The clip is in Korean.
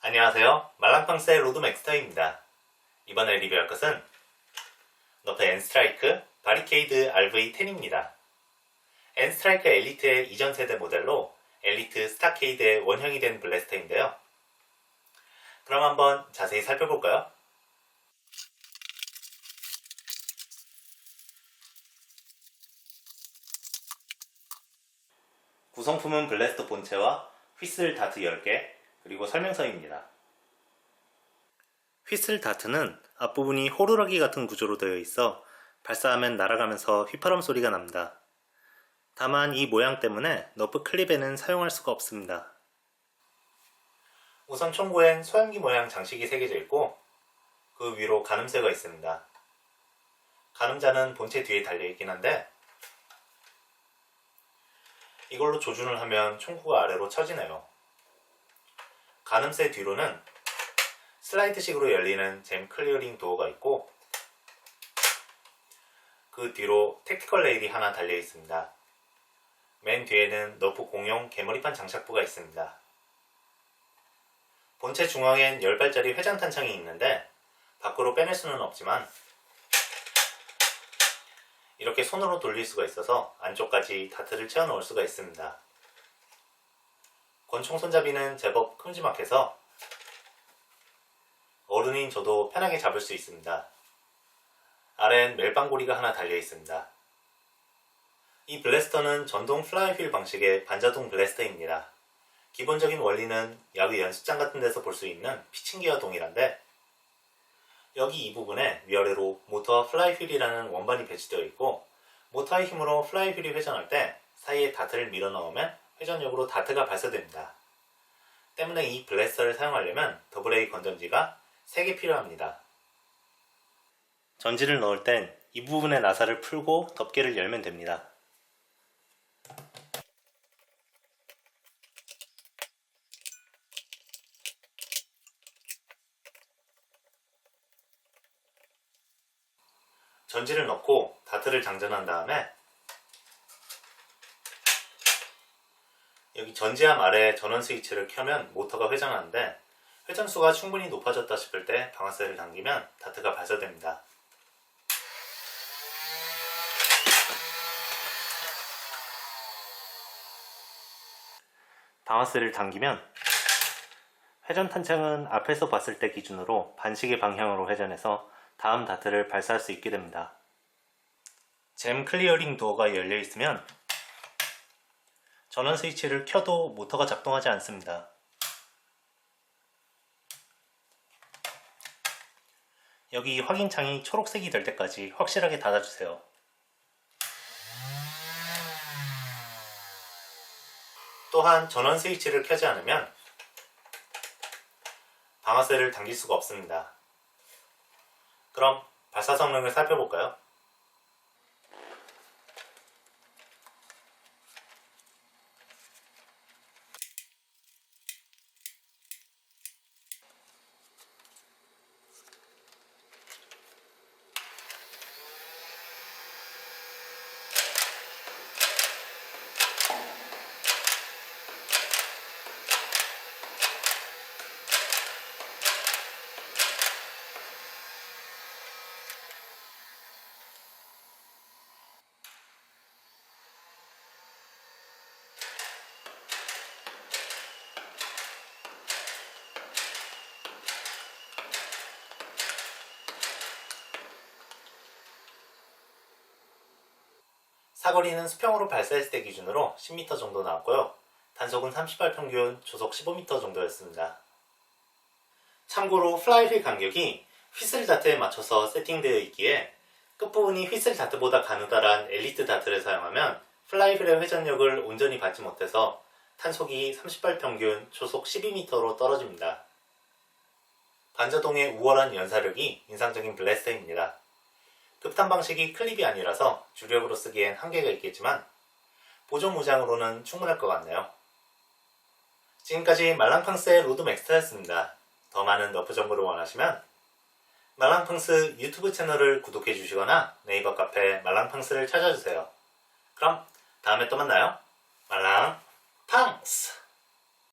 안녕하세요. 말랑팡스의 로드 맥스터입니다. 이번에 리뷰할 것은 너프 엔스트라이크 바리케이드 RV10입니다. 엔스트라이크 엘리트의 이전 세대 모델로 엘리트 스타케이드의 원형이 된 블래스터인데요. 그럼 한번 자세히 살펴볼까요? 구성품은 블래스터 본체와 휘슬 다트 10개, 그리고 설명서입니다. 휘슬 다트는 앞부분이 호루라기 같은 구조로 되어 있어 발사하면 날아가면서 휘파람 소리가 납니다. 다만 이 모양 때문에 너프 클립에는 사용할 수가 없습니다. 우선 총구엔 소형기 모양 장식이 새겨져 있고 그 위로 가늠쇠가 있습니다. 가늠자는 본체 뒤에 달려있긴 한데 이걸로 조준을 하면 총구가 아래로 처지네요. 가늠쇠 뒤로는 슬라이드식으로 열리는 잼 클리어링 도어가 있고 그 뒤로 택티컬 레일이 하나 달려 있습니다. 맨 뒤에는 너프 공용 개머리판 장착부가 있습니다. 본체 중앙엔 10발짜리 회전 탄창이 있는데 밖으로 빼낼 수는 없지만 이렇게 손으로 돌릴 수가 있어서 안쪽까지 다트를 채워 넣을 수가 있습니다. 권총 손잡이는 제법 큼지막해서 어른인 저도 편하게 잡을 수 있습니다. 아래엔 멜빵고리가 하나 달려 있습니다. 이 블래스터는 전동 플라이휠 방식의 반자동 블래스터입니다. 기본적인 원리는 야구 연습장 같은 데서 볼 수 있는 피칭기와 동일한데 여기 이 부분에 위아래로 모터와 플라이 휠이라는 원반이 배치되어 있고 모터의 힘으로 플라이 휠이 회전할 때 사이에 다트를 밀어 넣으면 회전력으로 다트가 발사됩니다. 때문에 이 블래스터를 사용하려면 더블A 건전지가 3개 필요합니다. 전지를 넣을 땐 이 부분의 나사를 풀고 덮개를 열면 됩니다. 전지를 넣고 다트를 장전한 다음에 여기 전지함 아래 전원 스위치를 켜면 모터가 회전하는데 회전수가 충분히 높아졌다 싶을 때 방아쇠를 당기면 다트가 발사됩니다. 방아쇠를 당기면 회전 탄창은 앞에서 봤을 때 기준으로 반시계 방향으로 회전해서 다음 다트를 발사할 수 있게 됩니다. 잼 클리어링 도어가 열려 있으면 전원 스위치를 켜도 모터가 작동하지 않습니다. 여기 확인창이 초록색이 될 때까지 확실하게 닫아주세요. 또한 전원 스위치를 켜지 않으면 방아쇠를 당길 수가 없습니다. 그럼 발사 성능을 살펴볼까요? 사거리는 수평으로 발사했을 때 기준으로 10m 정도 나왔고요. 단속은 30발 평균, 조속 15m 정도였습니다. 참고로 플라이휠 간격이 휘슬 다트에 맞춰서 세팅되어 있기에 끝부분이 휘슬 다트보다 가느다란 엘리트 다트를 사용하면 플라이휠의 회전력을 온전히 받지 못해서 탄속이 30발 평균, 초속 12m로 떨어집니다. 반자동의 우월한 연사력이 인상적인 블래스터입니다. 급탄 방식이 클립이 아니라서 주력으로 쓰기엔 한계가 있겠지만 보조 무장으로는 충분할 것 같네요. 지금까지 말랑팡스의 로드 맥스터였습니다. 더 많은 너프 정보를 원하시면 말랑팡스 유튜브 채널을 구독해 주시거나 네이버 카페 말랑팡스를 찾아주세요. 그럼 다음에 또 만나요. 말랑 팡스